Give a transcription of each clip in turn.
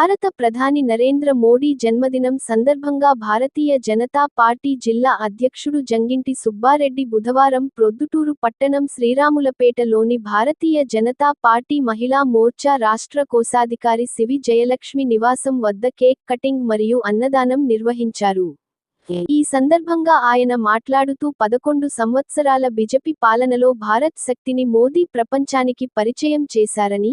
భారత ప్రధాని నరేంద్ర మోడీ జన్మదినం సందర్భంగా భారతీయ జనతా పార్టీ జిల్లా అధ్యక్షుడు జంగింటి సుబ్బారెడ్డి బుధవారం ప్రొద్దుటూరు పట్టణం శ్రీరాములపేటలోని భారతీయ జనతా పార్టీ మహిళా మోర్చా రాష్ట్ర కోశాధికారి సివి జయలక్ష్మి నివాసం వద్ద కేక్ కటింగ్ మరియు అన్నదానం నిర్వహించారు. ఈ సందర్భంగా ఆయన మాట్లాడుతూ పదకొండు సంవత్సరాల బిజెపి పాలనలో భారత్ శక్తిని మోదీ ప్రపంచానికి పరిచయం చేశారని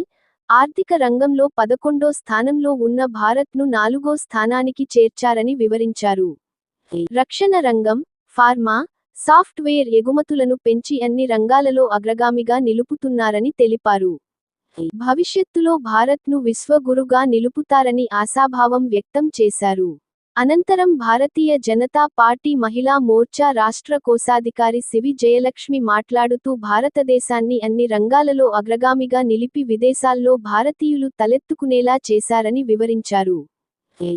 ఆర్థిక రంగంలో పదకొండో స్థానంలో ఉన్న భారత్ను నాలుగో స్థానానికి చేర్చారని వివరించారు. రక్షణ రంగం ఫార్మా సాఫ్ట్వేర్ ఎగుమతులను పెంచి అన్ని రంగాలలో అగ్రగామిగా నిలుపుతున్నారని తెలిపారు. భవిష్యత్తులో భారత్ను విశ్వగురుగా నిలుపుతారని ఆశాభావం వ్యక్తం చేశారు. అనంతరం భారతీయ జనతా పార్టీ మహిళా మోర్చా రాష్ట్ర కోశాధికారి సివి జయలక్ష్మి మాట్లాడుతూ భారతదేశాన్ని అన్ని రంగాలలో అగ్రగామిగా నిలిపి విదేశాల్లో భారతీయులు తలెత్తుకునేలా చేశారని వివరించారు.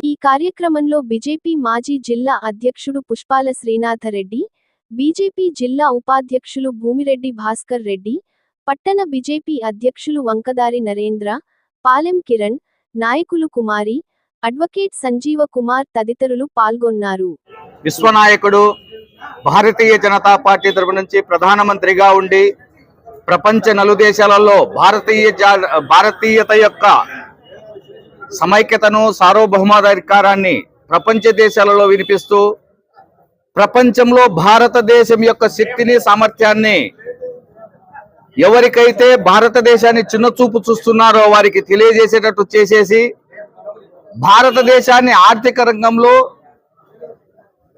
ఈ కార్యక్రమంలో బీజేపీ మాజీ జిల్లా అధ్యక్షుడు పుష్పాల శ్రీనాథరెడ్డి బీజేపీ జిల్లా ఉపాధ్యక్షులు భూమిరెడ్డి భాస్కర్ రెడ్డి పట్టణ బీజేపీ అధ్యక్షులు వంకదారి నరేంద్ర పాలెం కిరణ్ నాయకులు కుమారి అడ్వకేట్ సంజీవ కుమార్ తదితరులు పాల్గొన్నారు. విశ్వనాయకుడు భారతీయ జనతా పార్టీ తరపు నుంచి ప్రధానమంత్రిగా ఉండి ప్రపంచ నలుదేశాలలో భారతీయ జా- భారతీయత యొక్క సమైక్యతను సార్వభౌమాధికారాన్ని ప్రపంచ దేశాలలో వినిపిస్తూ ప్రపంచంలో భారతదేశం యొక్క శక్తిని సామర్థ్యాన్ని ఎవరికైతే భారతదేశాన్ని చిన్న చూపు చూస్తున్నారో వారికి తెలియజేసేటట్టు చేసేసి భారతదేశాన్ని ఆర్థిక రంగంలో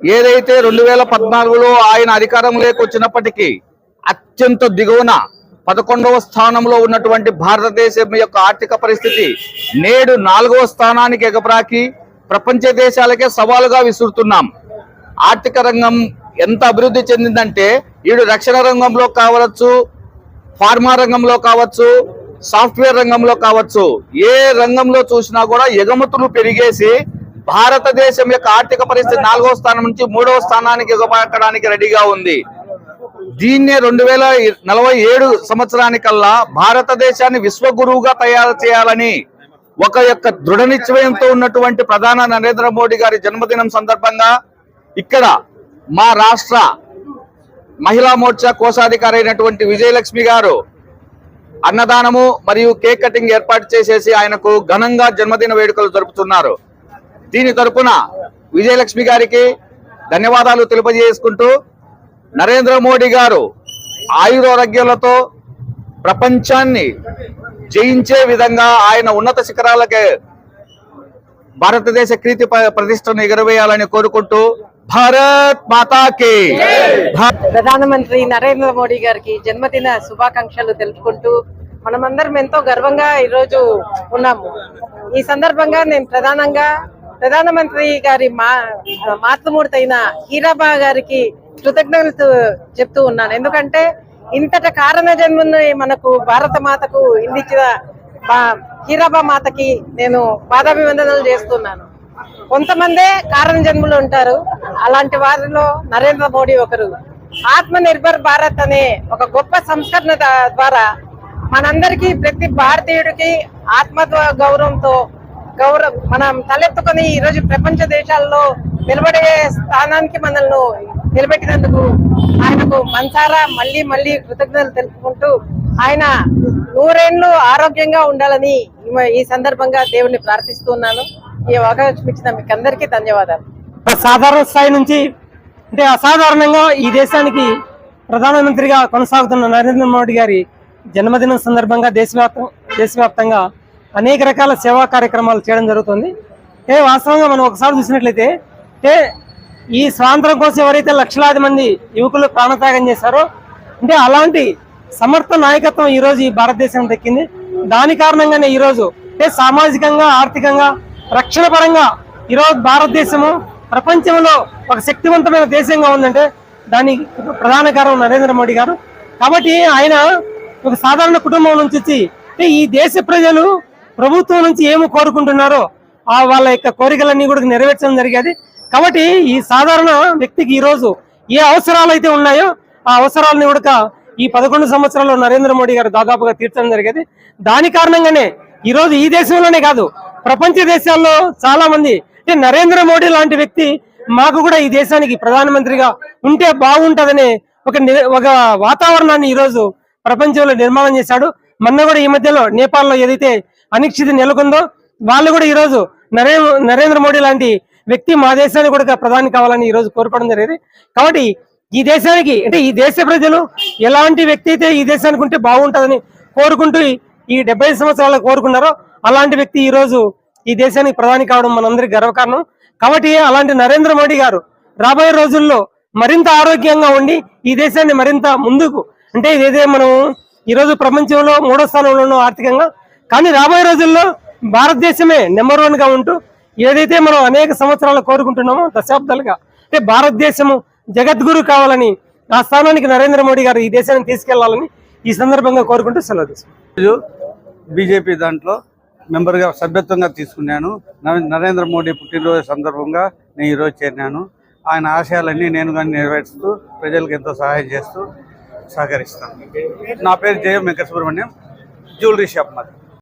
ఏదైతే రెండు వేల పద్నాలుగులో ఆయన అధికారంలోకి వచ్చినప్పటికీ అత్యంత దిగువన పదకొండవ స్థానంలో ఉన్నటువంటి భారతదేశం యొక్క ఆర్థిక పరిస్థితి నేడు నాలుగవ స్థానానికి ఎగబ్రాకి ప్రపంచ దేశాలకే సవాలుగా విసురుతున్నాం. ఆర్థిక రంగం ఎంత అభివృద్ధి చెందిందంటే ఈడు రక్షణ రంగంలో కావచ్చు ఫార్మా రంగంలో కావచ్చు సాఫ్ట్వేర్ రంగంలో కావచ్చు ఏ రంగంలో చూసినా కూడా ఎగుమతులు పెరిగేసి భారతదేశం యొక్క ఆర్థిక పరిస్థితి నాలుగో స్థానం నుంచి మూడవ స్థానానికి ఎగబడటానికి రెడీగా ఉంది. దీన్నే రెండు వేల నలభై ఏడు సంవత్సరానికల్లా భారతదేశాన్ని విశ్వగురువుగా తయారు చేయాలని ఒక యొక్క దృఢ నిశ్చయంతో ఉన్నటువంటి ప్రధాన నరేంద్ర మోడీ గారి జన్మదినం సందర్భంగా ఇక్కడ మా రాష్ట్ర మహిళా మోర్చా కోశాధికారి అయినటువంటి విజయలక్ష్మి గారు అన్నదానము మరియు కేక్ కటింగ్ ఏర్పాటు చేసేసి ఆయనకు ఘనంగా జన్మదిన వేడుకలు జరుపుతున్నారు. దీని తరపున విజయలక్ష్మి గారికి ధన్యవాదాలు తెలియజేసుకుంటూ నరేంద్ర మోడీ గారు ఆయురారోగ్యాలతో ప్రపంచాన్ని జయించే విధంగా ఆయన ఉన్నత శిఖరాలకే భారతదేశ కీర్తి ప- ప్రతిష్టను ఎగరవేయాలని కోరుకుంటూ భారత్ మాతాకి ప్రధానమంత్రి నరేంద్ర మోడీ గారికి జన్మదిన శుభాకాంక్షలు తెలుపుకుంటూ మనమందరం ఎంతో గర్వంగా ఈరోజు ఉన్నాము. ఈ సందర్భంగా నేను ప్రధానంగా ప్రధానమంత్రి గారి మా మాతృమూర్తి అయిన హీరాబా గారికి కృతజ్ఞతలు చెప్తూ ఉన్నాను. ఎందుకంటే ఇంతట కారణ జన్మని మనకు భారత మాతకు ఇందించిన హీరాబా మాతకి నేను పాదాభివందనలు చేస్తున్నాను. కొంతమందే కారణ జన్ములు ఉంటారు. అలాంటి వారిలో నరేంద్ర మోడీ ఒకరు. ఆత్మ నిర్భర్ భారత్ అనే ఒక గొప్ప సంస్కరణ దా- ద్వారా మనందరికీ ప్రతి భారతీయుడికి ఆత్మ గౌరవంతో గౌరవం మనం తలెత్తుకొని ఈ రోజు ప్రపంచ దేశాల్లో నిలబడే స్థానానికి మనల్ని నిలబెట్టినందుకు ఆయనకు మనసారా మళ్ళీ మళ్ళీ కృతజ్ఞతలు తెలుపుకుంటూ ఆయన నూరేళ్ళు ఆరోగ్యంగా ఉండాలని ఈ- సందర్భంగా సందర్భంగా ప్రార్థిస్తూ ప్రార్థిస్తున్నాను ఈ అవకాశం ఇచ్చిన మీకు అందరికీ ధన్యవాదాలు. సాధారణ స్థాయి నుంచి అంటే అసాధారణంగా ఈ దేశానికి ప్రధానమంత్రిగా కొనసాగుతున్న నరేంద్ర మోడీ గారి జన్మదినం సందర్భంగా దేశవ్యాప్తం దేశవ్యాప్తంగా అనేక రకాల సేవా కార్యక్రమాలు చేయడం జరుగుతుంది. ఏ వాస్తవంగా మనం ఒకసారి చూసినట్లయితే అంటే ఈ స్వాతంత్రం కోసం ఎవరైతే లక్షలాది మంది యువకులు ప్రాణత్యాగం చేశారో అంటే అలాంటి సమర్థ నాయకత్వం ఈ రోజు ఈ భారతదేశం దక్కింది. దాని కారణంగానే ఈ రోజు అంటే సామాజికంగా ఆర్థికంగా రక్షణ పరంగా ఈరోజు భారతదేశము ప్రపంచంలో ఒక శక్తివంతమైన దేశంగా ఉందంటే దానికి ప్రధాన కారణం నరేంద్ర మోడీ గారు. కాబట్టి ఆయన ఒక సాధారణ కుటుంబం నుంచి వచ్చి అంటే ఈ దేశ ప్రజలు ప్రభుత్వం నుంచి ఏమి కోరుకుంటున్నారో ఆ వాళ్ళ యొక్క కోరికలన్నీ కూడా నెరవేర్చడం జరిగేది. కాబట్టి ఈ సాధారణ వ్యక్తికి ఈరోజు ఏ అవసరాలు అయితే ఉన్నాయో ఆ అవసరాలని కూడా ఈ పదకొండు సంవత్సరాల్లో నరేంద్ర మోడీ గారు దాదాపుగా తీర్చడం జరిగేది. దాని కారణంగానే ఈ రోజు ఈ దేశంలోనే కాదు ప్రపంచ దేశాల్లో చాలా మంది అంటే నరేంద్ర మోడీ లాంటి వ్యక్తి మాకు కూడా ఈ దేశానికి ప్రధానమంత్రిగా ఉంటే బాగుంటదనే ఒక ఒక వాతావరణాన్ని ఈ రోజు ప్రపంచంలో నిర్మాణం చేశాడు. మొన్న కూడా ఈ మధ్యలో నేపాల్లో ఏదైతే అనిశ్చితి నెలకొందో వాళ్ళు కూడా ఈ రోజు నరే నరేంద్ర మోడీ లాంటి వ్యక్తి మా దేశానికి కూడా ప్రధాని కావాలని ఈ రోజు కోరుకోవడం జరిగింది. కాబట్టి ఈ దేశానికి అంటే ఈ దేశ ప్రజలు ఎలాంటి వ్యక్తి అయితే ఈ దేశానికి ఉంటే బాగుంటుందని కోరుకుంటూ ఈ- ఈ డెబ్బై సంవత్సరాలు కోరుకున్నారో అలాంటి వ్యక్తి ఈ రోజు ఈ దేశానికి ప్రధాని కావడం మనందరికి గర్వకారణం. కాబట్టి అలాంటి నరేంద్ర మోడీ గారు రాబోయే రోజుల్లో మరింత ఆరోగ్యంగా ఉండి ఈ దేశాన్ని మరింత ముందుకు అంటే ఇదేదే మనం ఈ రోజు ప్రపంచంలో మూడో స్థానంలో ఉన్నాం ఆర్థికంగా కానీ రాబోయే రోజుల్లో భారతదేశమే నెంబర్ వన్గా ఉంటూ ఏదైతే మనం అనేక సంవత్సరాలు కోరుకుంటున్నామో దశాబ్దాలుగా అంటే భారతదేశము జగద్గురు కావాలని ఆ స్థానానికి నరేంద్ర మోడీ గారు ఈ దేశాన్ని తీసుకెళ్ళాలని ఈ సందర్భంగా కోరుకుంటూ సెలవు తీసుకున్నాం బీజేపీ దాంట్లో మెంబర్గా సభ్యత్వంగా తీసుకున్నాను. నరేంద్ర మోడీ పుట్టినరోజు సందర్భంగా నేను ఈరోజు చేరినాను. ఆయన ఆశయాలన్నీ నేను కానీ నెరవేరుస్తూ ప్రజలకు ఎంతో సహాయం చేస్తూ సహకరిస్తాను. నా పేరు జయం వెంకట సుబ్రహ్మణ్యం జ్యువెలరీ షాప్ మాది.